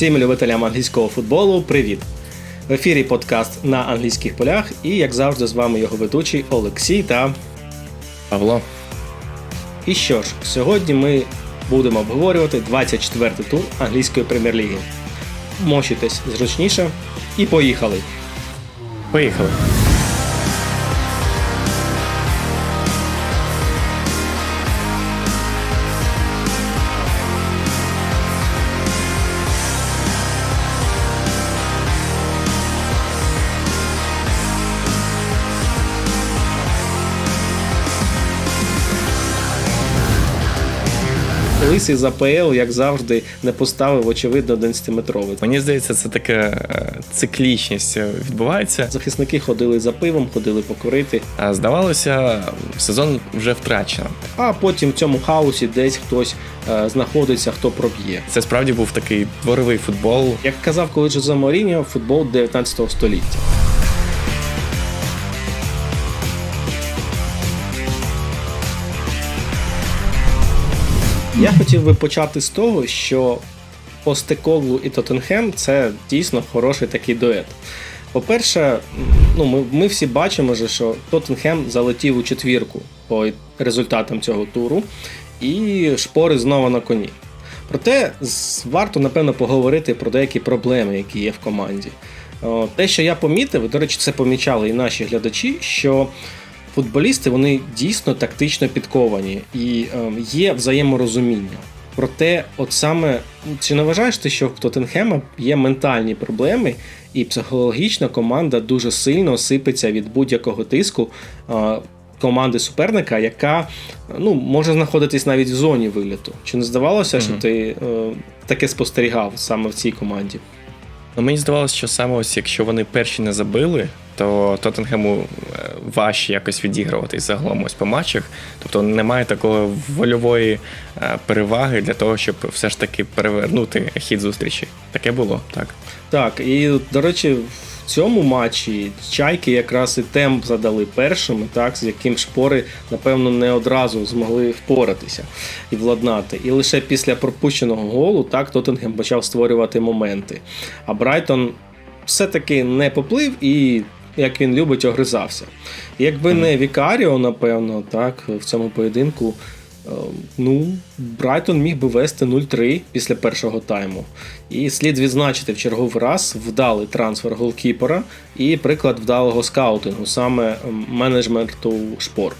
Всім любителям англійського футболу, привіт! В ефірі подкаст на англійських полях, і як завжди, з вами його ведучий Олексій та. Павло. І що ж, сьогодні ми будемо обговорювати 24-й тур англійської прем'єр-ліги. Мочитесь зручніше і поїхали! Поїхали. Лисий з АПЛ, як завжди, не поставив, очевидно, 11-метровий. Мені здається, це така е, циклічність відбувається. Захисники ходили за пивом, ходили покурити, А здавалося, сезон вже втрачено. а потім в цьому хаосі десь хтось е, знаходиться, хто проб'є. Це справді був такий дворовий футбол. Як казав колись Жозе Моріньо, футбол 19 століття. Я хотів би почати з того, що Постекоглу і Тоттенхем це дійсно хороший такий дует. По-перше, ну, ми, ми всі бачимо, що Тоттенхем залетів у четвірку по результатам цього туру, і шпори знову на коні. Проте варто, напевно, поговорити про деякі проблеми, які є в команді. Те, що я помітив, до речі, це помічали і наші глядачі, що футболісти вони дійсно тактично підковані і е, є взаєморозуміння. Проте, от саме чи не вважаєш ти, що в Тоттенхема є ментальні проблеми, і психологічно команда дуже сильно сипеться від будь-якого тиску е, команди суперника, яка ну, може знаходитись навіть в зоні виліту. Чи не здавалося, що ти е, таке спостерігав саме в цій команді? Ну, мені здавалося, що саме ось якщо вони перші не забили, то Тоттенхему е, важче якось відігрувати загалом ось по матчах. Тобто немає такої вольової е, переваги для того, щоб все ж таки перевернути хід зустрічі. Таке було, так. Так, і до речі, цьому матчі чайки якраз і темп задали першими, так, з яким шпори, напевно, не одразу змогли впоратися і владнати. І лише після пропущеного голу так Тоттенгем почав створювати моменти. А Брайтон все-таки не поплив і. Як він любить, огризався. Якби не Вікаріо, напевно, так, в цьому поєдинку, ну, Брайтон міг би вести 0-3 після першого тайму. І слід відзначити в черговий раз вдалий трансфер голкіпера і приклад вдалого скаутингу, саме ем, менеджменту шпор.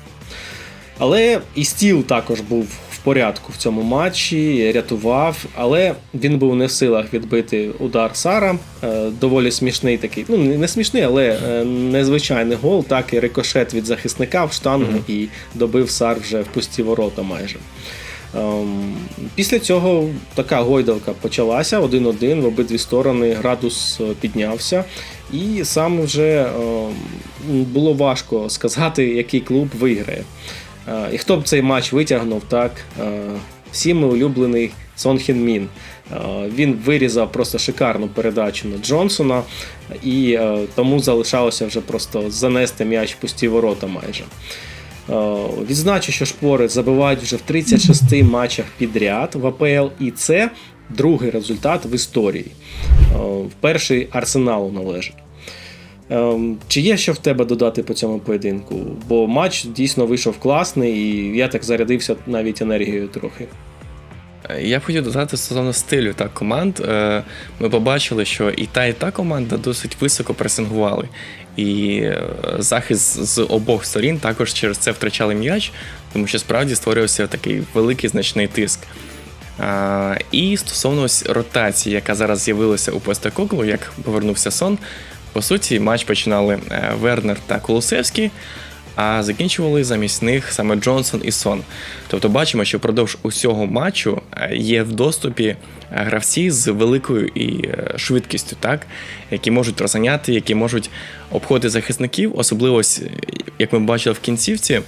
Але і стіл також був порядку в цьому матчі, рятував, але він був не в силах відбити удар Сара. Е, Доволі смішний такий, ну не смішний, але е, незвичайний гол. Так і рикошет від захисника в штангу і добив Сар вже в пусті ворота майже. Ем, Після цього така гойдалка почалася один-один в обидві сторони. Градус е, піднявся, і саме вже ем, було важко сказати, який клуб виграє. Е, І хто б цей матч витягнув, так е, всіми улюблений Сон Хін Мін. Е, Він вирізав просто шикарну передачу на Джонсона, і тому залишалося вже просто занести м'яч в пусті ворота майже. Відзначу, що шпори забивають вже в 36 матчах підряд в АПЛ, і це другий результат в історії. Перший арсеналу належить. Ем, Чи є що в тебе додати по цьому поєдинку? Бо матч дійсно вийшов класний, і я так зарядився навіть енергією трохи. Е, Я б хотів додати стосовно стилю так, команд. Е, Ми побачили, що і та, і та команда досить високо пресингували. І е, захист з обох сторін також через це втрачали м'яч, тому що справді створювався такий великий значний тиск. І стосовно ось ротації, яка зараз з'явилася у Постекоглу, як повернувся сон. По суті, матч починали е, Вернер та Колосевський, а закінчували замість них саме Джонсон і Сон. Тобто бачимо, що впродовж усього матчу е, є в доступі е, гравці з великою і швидкістю, так, які можуть розганяти, які можуть обходити захисників, особливо, як ми бачили в кінцівці,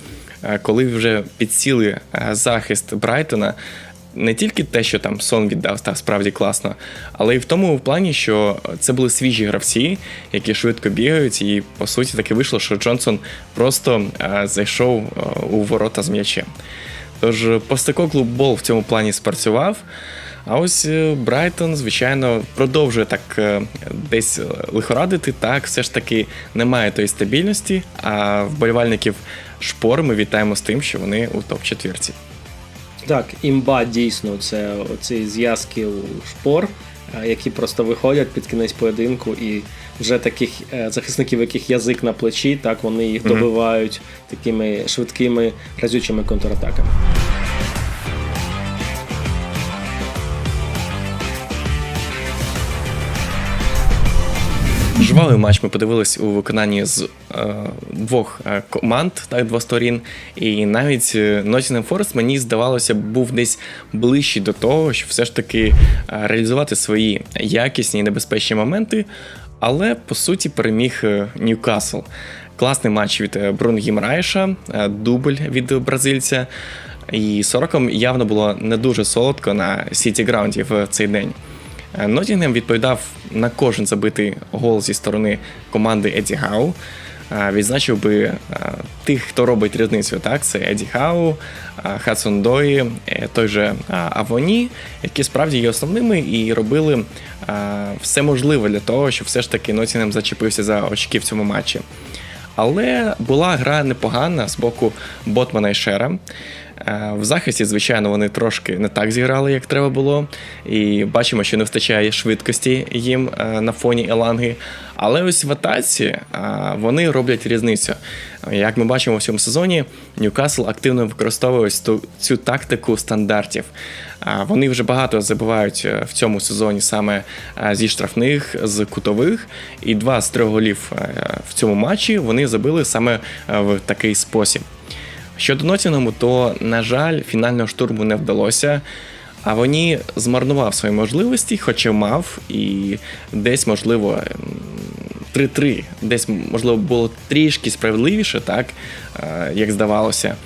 коли вже підсіли захист Брайтона. Не тільки те, що там сон віддав, так справді класно, але й в тому плані, що це були свіжі гравці, які швидко бігають, і по суті таки вийшло, що Джонсон просто е, зайшов е, у ворота з м'ячем. Тож Постекоглу бол в цьому плані спрацював. А ось е, Брайтон, звичайно, продовжує так е, десь е, лихорадити. Так, все ж таки немає тої стабільності. А вболівальників шпор ми вітаємо з тим, що вони у топ-четвірці. Так, імба дійсно це оці зв'язки у шпор, е, які просто виходять під кінець поєдинку, і вже таких е, захисників, яких язик на плечі, так вони їх добивають такими швидкими разючими контратаками. Жвавий матч ми подивились у виконанні з е, двох е, команд, так, двох сторін. І навіть е, Nottingham Forest, мені здавалося, був десь ближчий до того, щоб все ж таки е, реалізувати свої якісні і небезпечні моменти. Але по суті переміг Ньюкасл. Класний матч від Брун Гімрайша, дубль від бразильця. І сороком явно було не дуже солодко на Сіті Граунді в цей день. Е, Ноттінгем відповідав на кожен забитий гол зі сторони команди Еді Гау. Е, Відзначив би е, тих, хто робить різницю. Так, це Еді Гау, Хадсон Дої, той же Авоні, які справді є основними і робили все можливе для того, щоб все ж таки Ноттінгем зачепився за очки в цьому матчі. Але була гра непогана з боку Ботмана і Шера. Е, В захисті, звичайно, вони трошки не так зіграли, як треба було. І бачимо, що не вистачає швидкості їм е, на фоні Еланги. Але ось в атаці е, вони роблять різницю. Як ми бачимо в цьому сезоні, Ньюкасл активно використовує цю тактику стандартів. Вони вже багато забивають в цьому сезоні саме зі штрафних, з кутових, і два з трьох голів в цьому матчі вони забили саме в такий спосіб. Щодо Нотінгему, то, на жаль, фінального штурму не вдалося. А вони змарнував свої можливості, хоча мав, і десь, можливо, ем, 3-3, десь, можливо, було трішки справедливіше, так, е, як здавалося.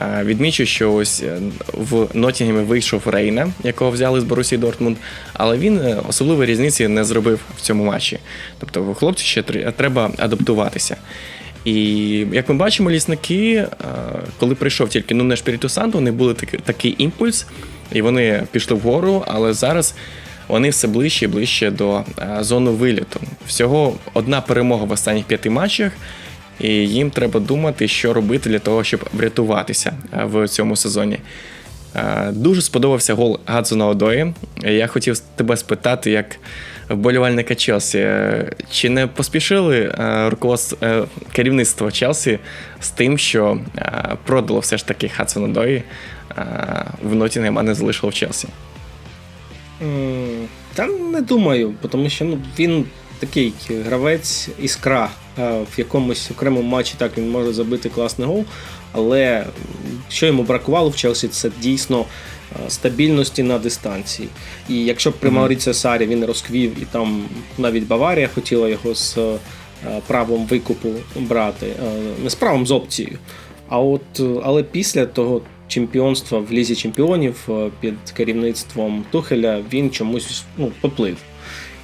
Е, Відмічу, що ось е, в Нотінгемі вийшов Рейна, якого взяли з Борусії Дортмунд, але він особливої різниці не зробив в цьому матчі. Тобто, в хлопцю ще треба адаптуватися. І як ми бачимо, лісники, е, коли прийшов тільки ну, не Шпіріту вони були такий, такий імпульс, і вони пішли вгору, але зараз вони все ближче і ближче до е, зони виліту. Всього одна перемога в останніх п'яти матчах, і їм треба думати, що робити для того, щоб врятуватися е, в цьому сезоні. Дуже сподобався гол Гадзона Одої. Я хотів тебе спитати, як вболівальника Челсі, е, чи не поспішили е, руководство е, керівництво Челсі з тим, що продало все ж таки Хадсона Одої е, в Нотінгем, не залишило в Челсі? Та не думаю, тому що ну, він такий гравець іскра. В якомусь окремому матчі так він може забити класний гол, але що йому бракувало в Челсі, це дійсно стабільності на дистанції. І якщо б при Мгм. Мауріціо Сарі він розквів, і там навіть Баварія хотіла його з е, правом викупу брати, е, не з правом з опцією. А от, е, але після того чемпіонства в Лізі Чемпіонів е, під керівництвом Тухеля він чомусь ну, поплив.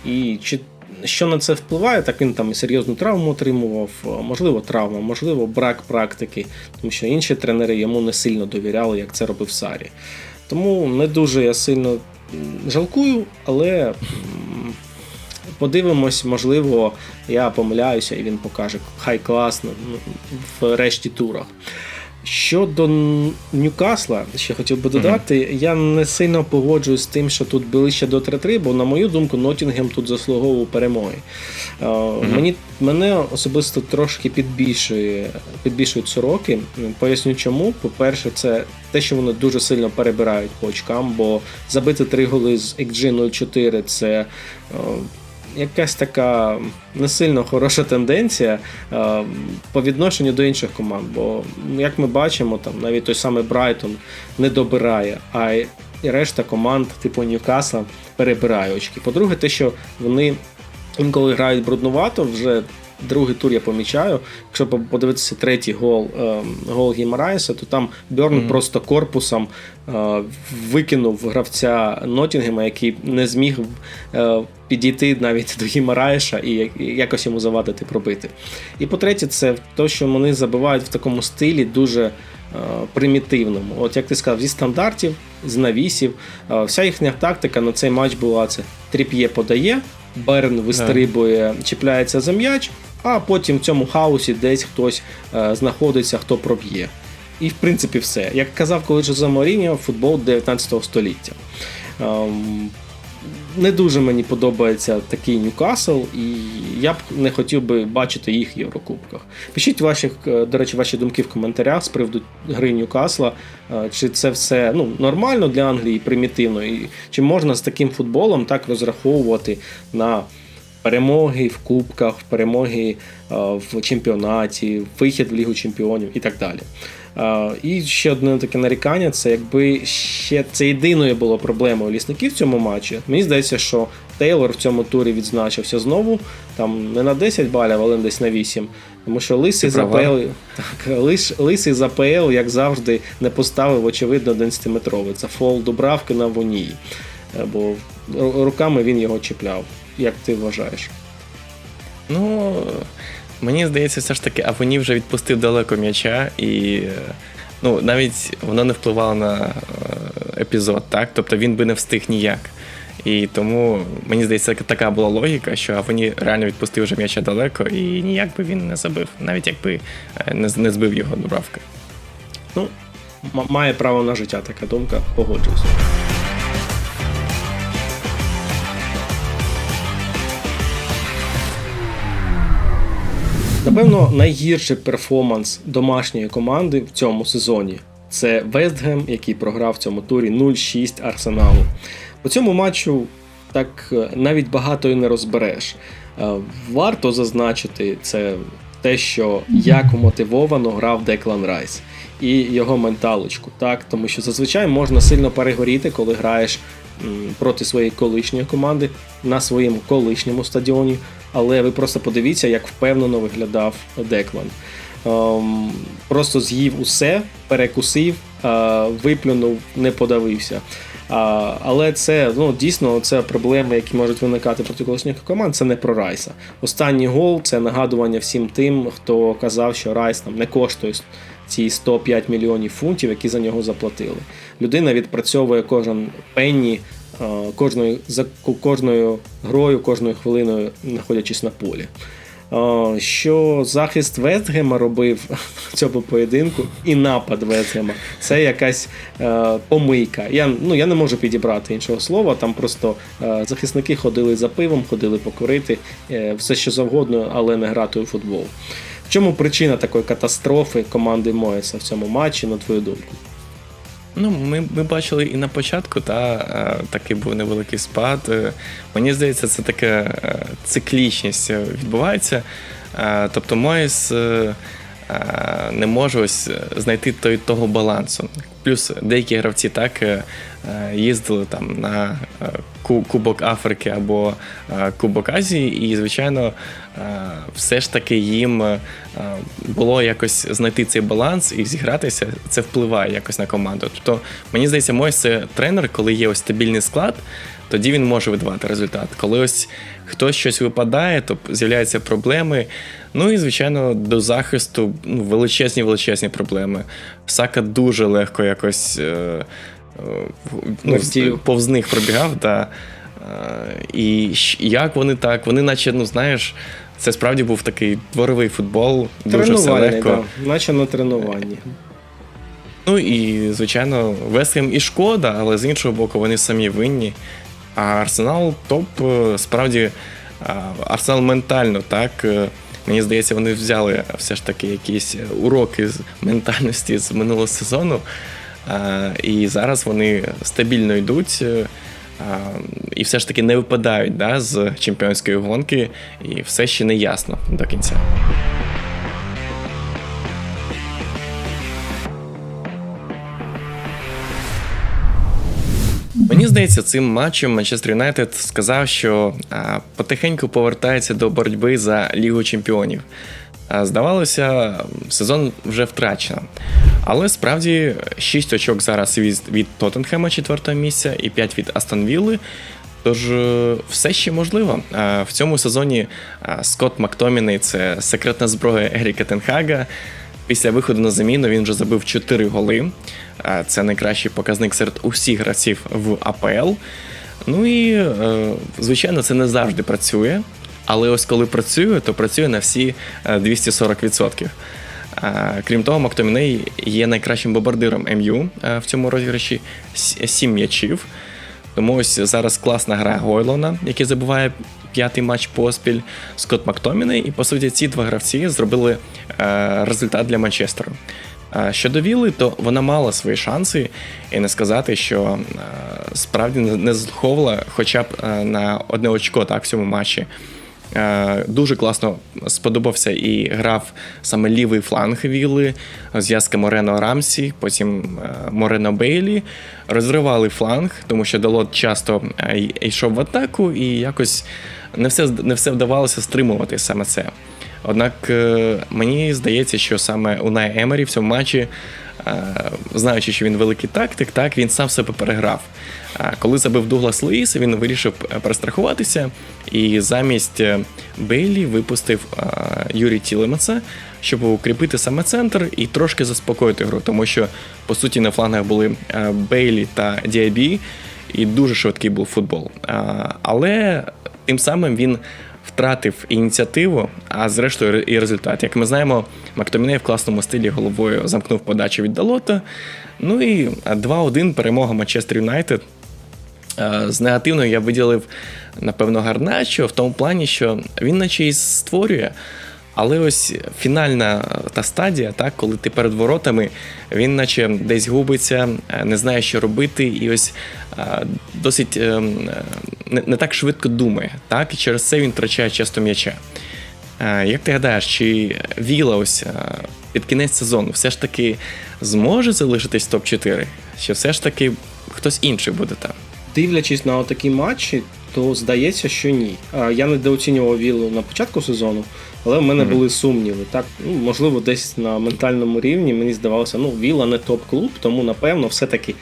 І чи що на це впливає, так він там і серйозну травму отримував, е, можливо, травма, можливо, брак практики, тому що інші тренери йому не сильно довіряли, як це робив Сарі. Тому не дуже я сильно жалкую, але подивимось, можливо, я помиляюся і він покаже хай класно в решті турах. Щодо Ньюкасла, ще хотів би додати, я не сильно погоджуюсь з тим, що тут ближче до 3-3, бо, на мою думку, Нотінгем тут заслуговував перемоги. Е, Мені, мене особисто трошки підбільшує, підбільшують сороки. Поясню чому. По-перше, це те, що вони дуже сильно перебирають по очкам, бо забити 3 голи з XG 0-4 це. Якась така не сильно хороша тенденція е, по відношенню до інших команд. Бо, ну, як ми бачимо, там навіть той самий Брайтон не добирає, а і решта команд, типу Ньюкасла, перебирає очки. По-друге, те, що вони інколи грають бруднувато, вже другий тур я помічаю. Якщо подивитися третій гол, е, гол Гімараєса, то там Бьорн просто корпусом е, викинув гравця Нотінгема, який не зміг е, підійти навіть до Гімараєша і якось йому завадити пробити. І по-третє, це те, що вони забивають в такому стилі дуже е, примітивному. От як ти сказав, зі стандартів, з навісів. Вся їхня тактика на цей матч була це тріп'є подає, Берн вистрибує, чіпляється за м'яч, а потім в цьому хаосі десь хтось е, знаходиться, хто проб'є. І в принципі все. Як казав колись Жозе Моріньо, футбол 19 століття. Не дуже мені подобається такий Ньюкасл, і я б не хотів би бачити їх в Єврокубках. Пишіть ваші, е, до речі, ваші думки в коментарях з приводу гри Ньюкасла. Е, Чи це все ну, нормально для Англії, примітивно, і чи можна з таким футболом так розраховувати на перемоги в кубках, перемоги е, в чемпіонаті, вихід в Лігу Чемпіонів і так далі. Е, І ще одне таке нарікання: це якби ще це єдиною було проблемою лісників в цьому матчі. Мені здається, що Тейлор в цьому турі відзначився знову, там не на 10 балів, але десь на 8. Тому що лисий Ти з права. АПЛ, так, лис, лисий з АПЛ, як завжди, не поставив, очевидно, 11-метровий. Це фол Дубравки на Вонії. Е, Бо руками він його чіпляв. Як ти вважаєш? Ну, мені здається, все ж таки, Авоні вже відпустив далеко м'яча, і е, ну, навіть воно не впливало на е, епізод, так? Тобто він би не встиг ніяк. І тому мені здається, така була логіка, що Авоні реально відпустив вже м'яча далеко, і ніяк би він не забив, навіть якби е, не, збив його Дубравка. Ну, має право на життя така думка, погоджуюся. Напевно, найгірший перформанс домашньої команди в цьому сезоні це Вестгем, який програв в цьому турі 0-6 Арсеналу. По цьому матчу так е, навіть багато і не розбереш. Е, Варто зазначити це те, що як мотивовано грав Деклан Райс і його менталочку, так тому що зазвичай можна сильно перегоріти, коли граєш проти своєї колишньої команди на своєму колишньому стадіоні. Але ви просто подивіться, як впевнено виглядав Деклан. Ем, просто з'їв усе, перекусив, е, виплюнув, не подавився. А, але це ну, дійсно це проблеми, які можуть виникати проти колишніх команд. Це не про Райса. Останній гол це нагадування всім тим, хто казав, що Райс там не коштує ці 105 мільйонів фунтів, які за нього заплатили. Людина відпрацьовує кожен пенні, е, кожною за кожною грою, кожною хвилиною, знаходячись на полі. Е, Що захист Вестгема робив в цьому поєдинку, і напад Вестгема це якась е, помийка. Я, ну, я не можу підібрати іншого слова. Там просто е, захисники ходили за пивом, ходили покурити, е, все що завгодно, але не грати у футбол. В чому причина такої катастрофи команди Моєса в цьому матчі, на твою думку? Ну, ми, ми бачили і на початку, та е, такий був невеликий спад. Е, Мені здається, це така е, циклічність відбувається. Тобто Моїс не може ось е, знайти той, того балансу. Плюс деякі гравці так е, е, їздили там на Кубок Африки або Кубок Азії, і, звичайно, все ж таки їм було якось знайти цей баланс і зігратися. Це впливає якось на команду. Тобто, мені здається, Мойс це тренер, коли є ось стабільний склад, тоді він може видавати результат. Коли ось хтось щось випадає, то з'являються проблеми. Ну і звичайно, до захисту ну, величезні величезні проблеми. Сака дуже легко якось. Е, е, ну, повз них пробігав. Да. Е, І як вони так? Вони, наче, ну знаєш, це справді був такий дворовий футбол, дуже все легко. да, наче на тренуванні. Ну і, звичайно, Вестхем і шкода, але з іншого боку, вони самі винні. А Арсенал топ, е, справді, Арсенал ментально, так. е, Мені здається, вони взяли все ж таки якісь уроки з ментальності з минулого сезону. І зараз вони стабільно йдуть. е, І все ж таки не випадають да, з чемпіонської гонки, і все ще не ясно до кінця. Здається, цим матчем Манчестер Юнайтед сказав, що потихеньку повертається до боротьби за Лігу Чемпіонів. Здавалося, сезон вже втрачено. Але справді 6 очок зараз від, від Тоттенхема, 4 місця, і 5 від Астон Вілли. Тож е, все ще можливо. В цьому сезоні Скотт Мактоміний це секретна зброя Еріка Тенхага. Після виходу на заміну він вже забив 4 голи. Це найкращий показник серед усіх гравців в АПЛ. Ну і, е, звичайно, це не завжди працює. Але ось коли працює, то працює на всі е, 240%. Е, Крім того, Мактоміней є найкращим бомбардиром МЮ е, в цьому розіграші 7 м'ячів. Тому ось зараз класна гра Гойлона, який забуває п'ятий матч поспіль, Скотт Мактоміней. І по суті, ці два гравці зробили результат для Манчестеру. Щодо Віли, то вона мала свої шанси, і не сказати, що справді не злуховувала хоча б на одне очко так, в цьому матчі. Дуже класно сподобався і грав саме лівий фланг Вілли, зв'язка Морено Рамсі, потім Морено Бейлі. Розривали фланг, тому що Далот часто йшов в атаку, і якось не все, не все вдавалося стримувати саме це. Однак е, мені здається, що саме Унай Емері в цьому матчі, е, знаючи, що він великий тактик, так він сам себе переграв. Коли забив Дуглас Луїс, він вирішив е, перестрахуватися і замість Бейлі випустив Юрій Тілемеца, щоб укріпити саме центр і трошки заспокоїти гру, тому що по суті на флангах були Бейлі та Діабі, і дуже швидкий був футбол. Але тим самим він втратив ініціативу, а зрештою і результат. Як ми знаємо, Мактоміней в класному стилі головою замкнув подачу від Далота. Ну і 2-1 перемога Манчестер Юнайтед. З негативною я виділив, напевно, Гарначо в тому плані, що він наче і створює. Але ось фінальна та стадія, так, коли ти перед воротами, він наче десь губиться, е, не знає, що робити, і ось е, досить е, не, так швидко думає. Так, і через це він втрачає часто м'яча. Е, Як ти гадаєш, чи Віла ось е, під кінець сезону все ж таки зможе залишитись топ-4? Чи все ж таки хтось інший буде там? Дивлячись на такі матчі, то здається, що ні. Я недооцінював Віллу на початку сезону, але в мене Мгм. були сумніви. Так, ну, можливо, десь на ментальному рівні мені здавалося, ну, Вілла не топ-клуб, тому напевно все-таки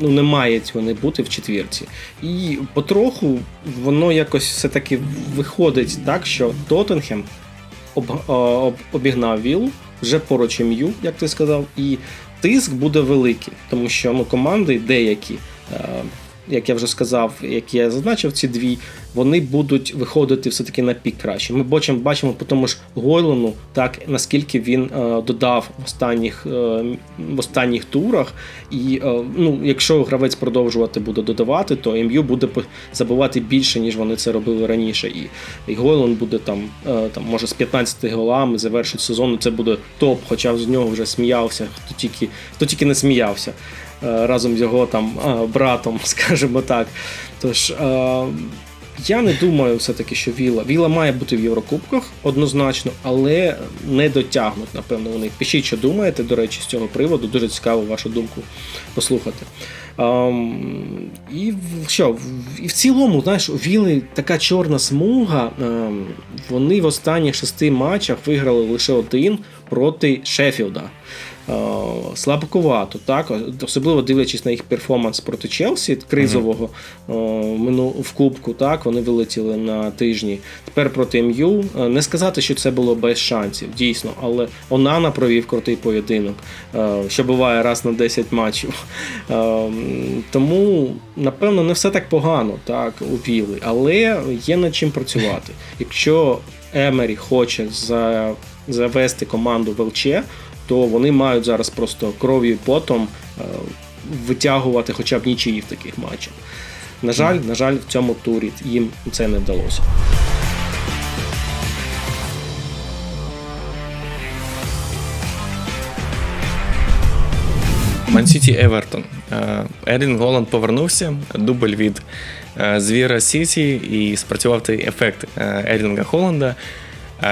ну, не мають вони бути в четвірці. І потроху воно якось все-таки виходить так, що Тоттенхем об, об, обігнав Віллу, вже поруч МЮ, як ти сказав, і тиск буде великий, тому що ну, команди деякі. е, як я вже сказав, як я зазначив, ці дві, вони будуть виходити все-таки на пік краще. Ми бачимо, бачимо по тому ж Гойлону, так наскільки він е, додав в останніх, е, в останніх турах. І е, ну, якщо гравець продовжувати буде додавати, то МЮ буде забивати більше, ніж вони це робили раніше. І, і Гойлон буде там, там, може, з 15 голами завершить сезон. Це буде топ, хоча з нього вже сміявся, хто тільки, хто тільки не сміявся разом з його там братом, скажімо так. Тож. Я не думаю все-таки, що Віла. Віла має бути в Єврокубках однозначно, але не дотягнуть, напевно, вони. Пишіть, що думаєте, до речі, з цього приводу. Дуже цікаво вашу думку послухати. Ем, і що, і в цілому, знаєш, у Віли така чорна смуга. Ем, вони в останніх шести матчах виграли лише один проти Шеффілда. Е, слабкувато, так? Особливо дивлячись на їх перформанс проти Челсі, кризового мину в Кубку, так, вони вилетіли на тижні. Тепер проти МЮ. Е, Не сказати, що це було без шансів, дійсно, але Онана провів крутий поєдинок, що буває раз на 10 матчів. Тому, напевно, не все так погано, так, у Віли, але є над чим працювати. Якщо Емері хоче завести команду в ЛЧ, то вони мають зараз просто кров'ю і потом е, витягувати хоча б нічиї в таких матчах. На жаль, на жаль, в цьому турі їм це не вдалося. Мансіті Евертон. Е, Ерін Голланд повернувся, дубль від е, Звіра Сіті і спрацював той ефект Ерінга Холланда.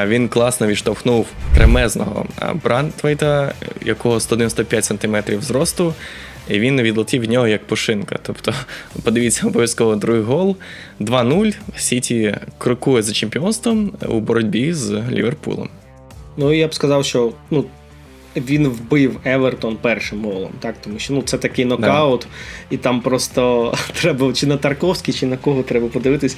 Він класно відштовхнув кремезного Брантвейта, якого 195 см зросту. і він відлетів від нього як пушинка. Тобто, подивіться обов'язково другий гол. 2-0. Сіті крокує за чемпіонством у боротьбі з Ліверпулем. Ну, я б сказав, що ну, він вбив Евертон першим голом, так? Тому що ну, це такий нокаут, і там просто треба чи на Тарковський, чи на кого треба подивитись.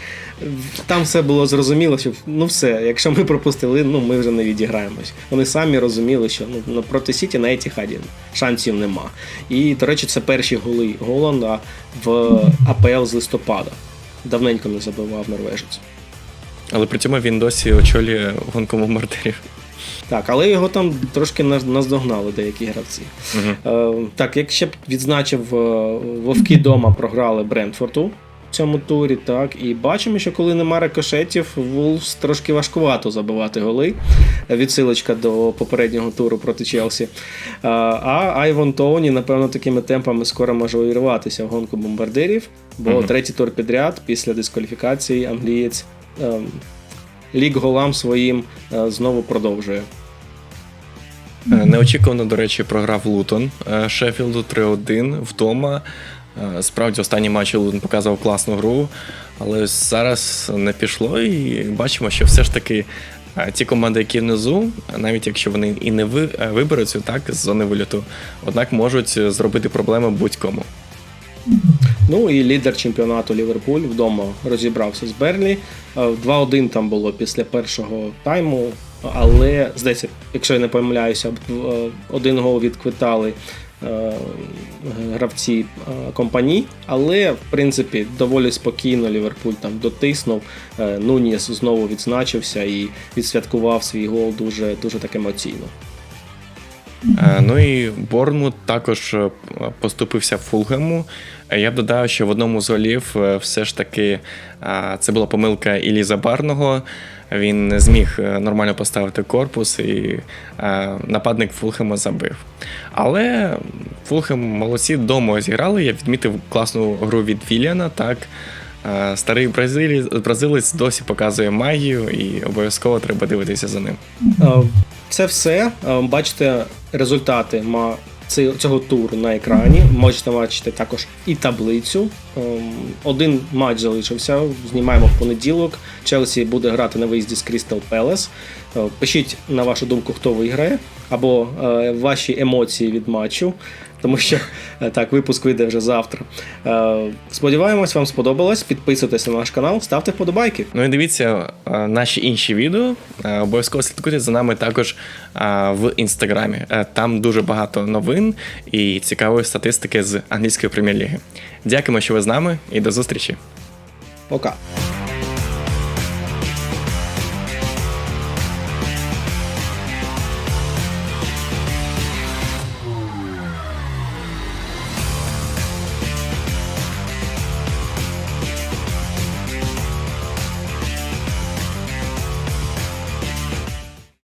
Там все було зрозуміло, що ну все, якщо ми пропустили, ну ми вже не відіграємось. Вони самі розуміли, що ну, ну, проти Сіті на Етіхаді шансів нема. І, до речі, це перші голи Голланда в АПЛ з листопада. Давненько не забивав норвежець. Але при цьому він досі очолює гонку бомбардирів. Так, але його там трошки наздогнали деякі гравці. Угу. Е, так, як ще б відзначив, е, Вовки дома програли Брентфорту в цьому турі. Так, і бачимо, що коли нема рикошетів, Вулфс трошки важкувато забивати голи. Відсилочка до попереднього туру проти Челсі. Е, а Айвон Тоуні, напевно, такими темпами скоро може увірватися в гонку бомбардирів, бо Мгм. третій тур підряд після дискваліфікації англієць. Лік голам своїм е, знову продовжує. Е, Неочікувано, до речі, програв Лутон е, Шеффілду 3-1 вдома. Справді, останній матч Лутон показував класну гру, але зараз не пішло, і бачимо, що все ж таки ті команди, які внизу, навіть якщо вони і не ви- виберуться так з зони виліту, однак можуть зробити проблеми будь-кому. Ну і лідер чемпіонату Ліверпуль вдома розібрався з Берлі. Е, 2-1 там було після першого тайму, але здається, якщо я не помиляюся, е, один гол відквитали е, гравці е, компанії, але в принципі доволі спокійно Ліверпуль там дотиснув. Е, Нуніс знову відзначився і відсвяткував свій гол дуже дуже так емоційно. Е, Ну і Борнмут також е, поступився Фулгему. Е, Я б додав, що в одному з голів все ж таки це була помилка Іллі Забарного. Він не зміг нормально поставити корпус, і нападник Фулхема забив. Але Фулхем молодці вдома зіграли. Я відмітив класну гру від Вільяна. Так. Старий бразилець досі показує магію, і обов'язково треба дивитися за ним. Е, Це все. Е, Бачите результати цього туру на екрані. Можете бачити також і таблицю. Ем, Один матч залишився. Знімаємо в понеділок. Челсі буде грати на виїзді з Crystal Palace. Е, Пишіть на вашу думку, хто виграє, або е, ваші емоції від матчу. Тому що е, так, випуск вийде вже завтра. Е, Сподіваємось, вам сподобалось. Підписуйтесь на наш канал, ставте вподобайки. Ну і дивіться е, наші інші відео. Обов'язково слідкуйте за нами також в інстаграмі. Там дуже багато новин і цікавої статистики з англійської прем'єр-ліги. Дякуємо, що ви з нами, і до зустрічі! Пока.